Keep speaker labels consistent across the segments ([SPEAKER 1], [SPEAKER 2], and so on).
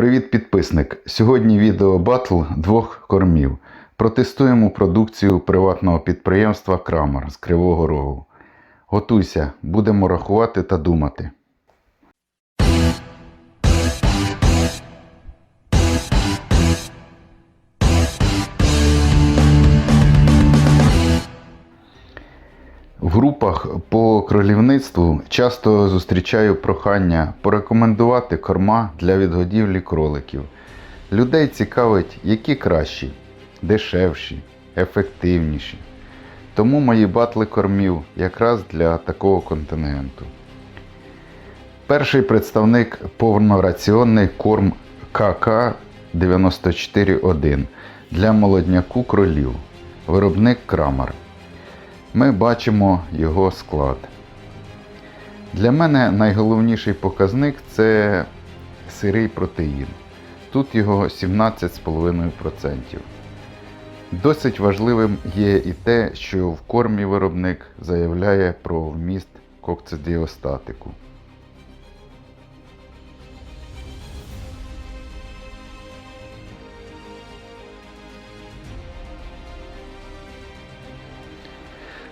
[SPEAKER 1] Привіт, підписник! Сьогодні відео батл двох кормів. Протестуємо продукцію приватного підприємства Крамер з Кривого Рогу. Готуйся, будемо рахувати та думати. В групах по кролівництву часто зустрічаю прохання порекомендувати корма для відгодівлі кроликів. Людей цікавить, які кращі, дешевші, ефективніші. Тому мої батли кормів якраз для такого контингенту. Перший представник повнораціонний корм КК 941 для молодняку кролів. Виробник Крамер ми бачимо його склад. Для мене найголовніший показник це сирий протеїн. Тут його 17,5%. Досить важливим є і те, що в кормі виробник заявляє про вміст кокцидіостатику.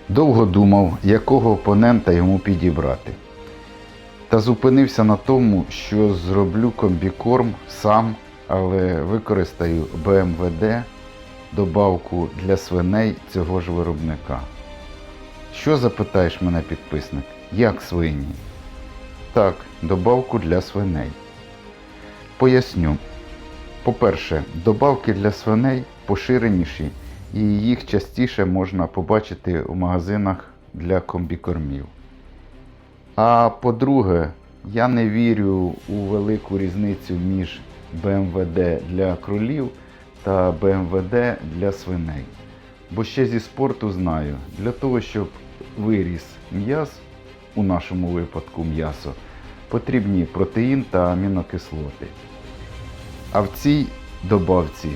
[SPEAKER 1] Довго думав, якого опонента йому підібрати. Та зупинився на тому, що зроблю комбікорм сам, але використаю БМВД добавку для свиней цього ж виробника. Що запитаєш мене підписник? Як свині? Так, добавку для свиней. Поясню. По-перше, добавки для свиней поширеніші і їх частіше можна побачити у магазинах для комбікормів. А по-друге, я не вірю у велику різницю між БМВД для кролів та БМВД для свиней. Бо ще зі спорту знаю, для того, щоб виріс м'яз, у нашому випадку м'ясо, потрібні протеїн та амінокислоти. А в цій добавці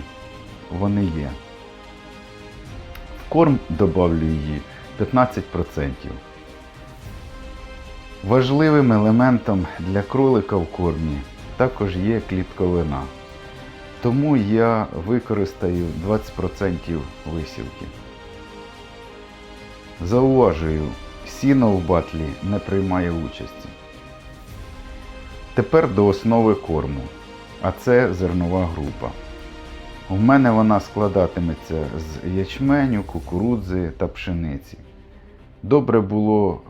[SPEAKER 1] вони є. Корм добавлю її 15%. Важливим елементом для кролика в кормі також є клітковина. Тому я використаю 20% висівки. Зауважую, сіно в батлі не приймає участі. Тепер до основи корму, а це зернова група. У мене вона складатиметься з ячменю, кукурудзи та пшениці. Добре було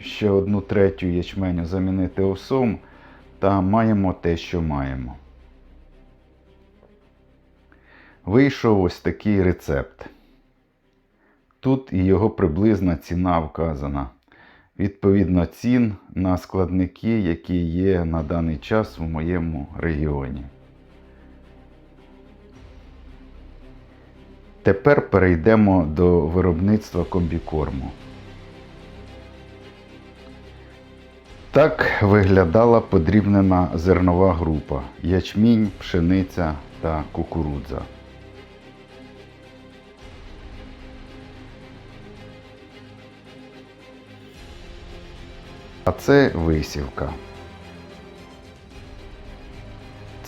[SPEAKER 1] ще одну третю ячменю замінити овсом, та маємо те, що маємо. Вийшов ось такий рецепт. Тут і його приблизна ціна вказана. Відповідно цін на складники, які є на даний час в моєму регіоні. Тепер перейдемо до виробництва комбікорму. Так виглядала подрібнена зернова група ячмінь, пшениця та кукурудза. А це висівка.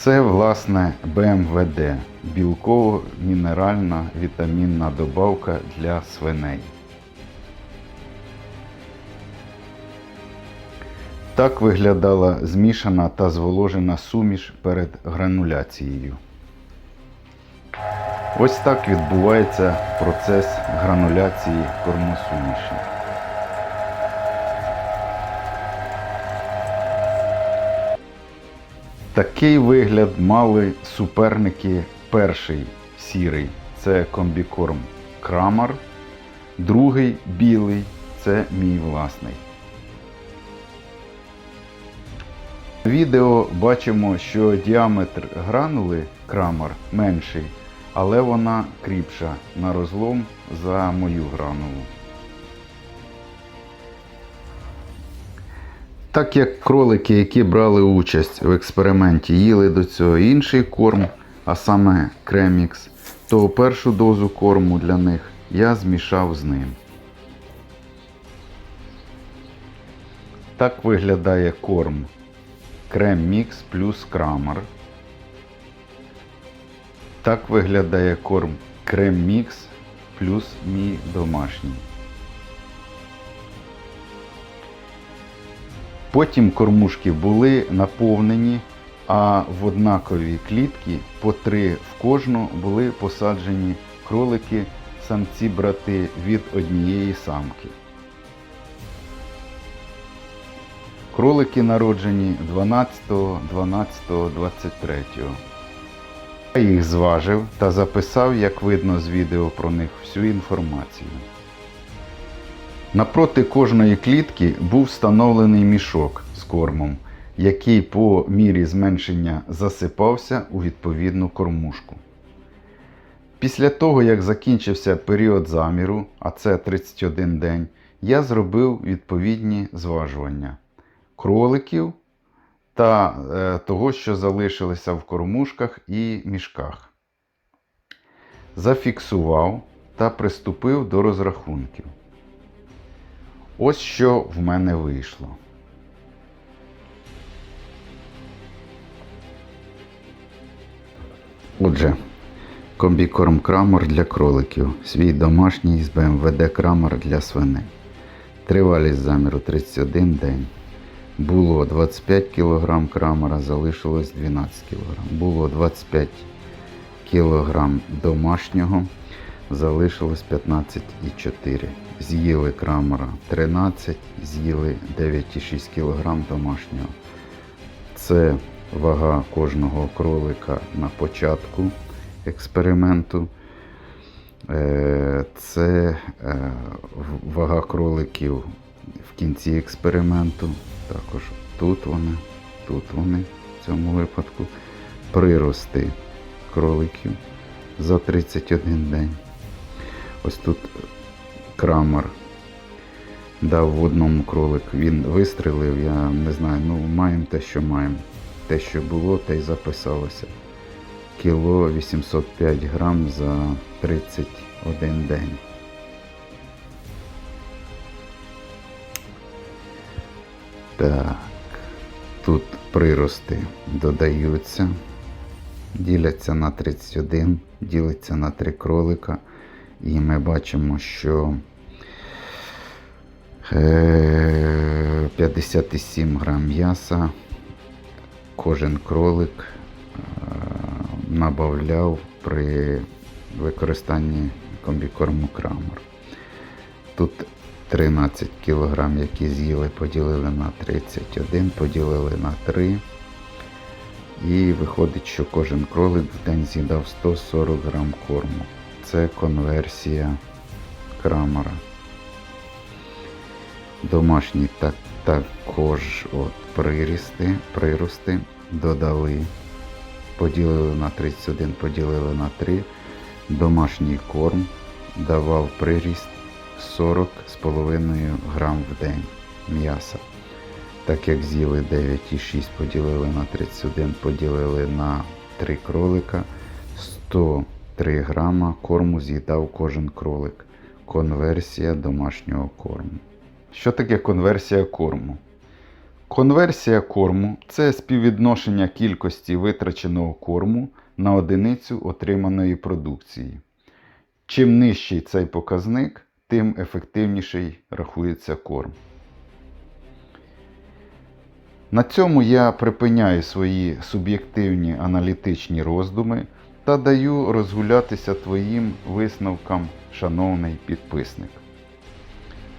[SPEAKER 1] Це, власне, БМВД білково-мінеральна вітамінна добавка для свиней. Так виглядала змішана та зволожена суміш перед грануляцією. Ось так відбувається процес грануляції кормосуміші. Такий вигляд мали суперники перший сірий це комбікорм Крамар, другий білий це мій власний. В відео бачимо, що діаметр гранули Крамар менший, але вона кріпша на розлом за мою гранулу. Так як кролики, які брали участь в експерименті, їли до цього інший корм, а саме кремікс, то першу дозу корму для них я змішав з ним. Так виглядає корм Крем Мікс плюс Крамер. Так виглядає корм Крем Мікс плюс мій домашній. Потім кормушки були наповнені, а в однакові клітки по три в кожну були посаджені кролики самці-брати від однієї самки. Кролики народжені 12, 12, 23. Я їх зважив та записав, як видно з відео про них, всю інформацію. Напроти кожної клітки був встановлений мішок з кормом, який по мірі зменшення засипався у відповідну кормушку. Після того, як закінчився період заміру, а це 31 день, я зробив відповідні зважування кроликів та е, того, що залишилося в кормушках і мішках. Зафіксував та приступив до розрахунків. Ось що в мене вийшло. Отже, комбікорм крамер для кроликів. Свій домашній з БМВД крамер для свиней. Тривалість заміру 31 день. Було 25 кг крамера, залишилось 12 кг. Було 25 кг домашнього, залишилось 15,4 З'їли крамера 13, з'їли 9,6 кг домашнього. Це вага кожного кролика на початку експерименту. Е, Це е, вага кроликів в кінці експерименту. Також тут вони, тут вони в цьому випадку. Прирости кроликів за 31 день. Ось тут крамер дав в одному кролик. Він вистрелив, я не знаю, ну маємо те, що маємо. Те, що було, те й записалося. Кіло 805 грам за 31 день. Так, тут прирости додаються, діляться на 31, ділиться на 3 кролика. І ми бачимо, що е, 57 грам м'яса кожен кролик е, набавляв при використанні комбікорму крамер. Тут 13 кг, які з'їли, поділили на 31, поділили на 3. І виходить, що кожен кролик в день з'їдав 140 грам корму. Це конверсія крамера. Домашні так, також от прирісти, прирости додали. Поділили на 31, поділили на 3. Домашній корм давав приріст 40,5 грам в день м'яса. Так як з'їли 9,6 поділили на 31, поділили на 3 кролика, 103 грама корму з'їдав кожен кролик. Конверсія домашнього корму. Що таке конверсія корму? Конверсія корму це співвідношення кількості витраченого корму на одиницю отриманої продукції. Чим нижчий цей показник, тим ефективніший рахується корм. На цьому я припиняю свої суб'єктивні аналітичні роздуми та даю розгулятися твоїм висновкам, шановний підписник.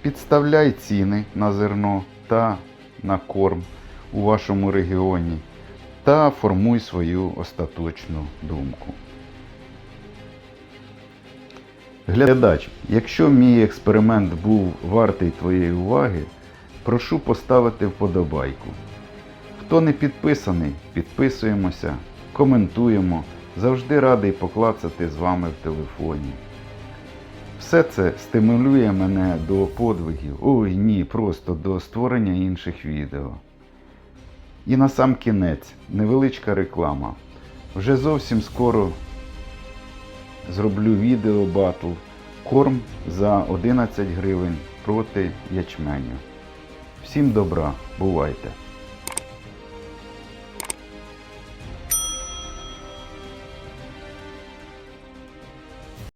[SPEAKER 1] Підставляй ціни на зерно та на корм у вашому регіоні та формуй свою остаточну думку. Глядач, якщо мій експеримент був вартий твоєї уваги, прошу поставити вподобайку. Хто не підписаний, підписуємося, коментуємо. Завжди радий поклацати з вами в телефоні. Все це стимулює мене до подвигів. Ой ні, просто до створення інших відео. І на сам кінець невеличка реклама. Вже зовсім скоро зроблю відео батл корм за 11 гривень проти ячменю. Всім добра, бувайте!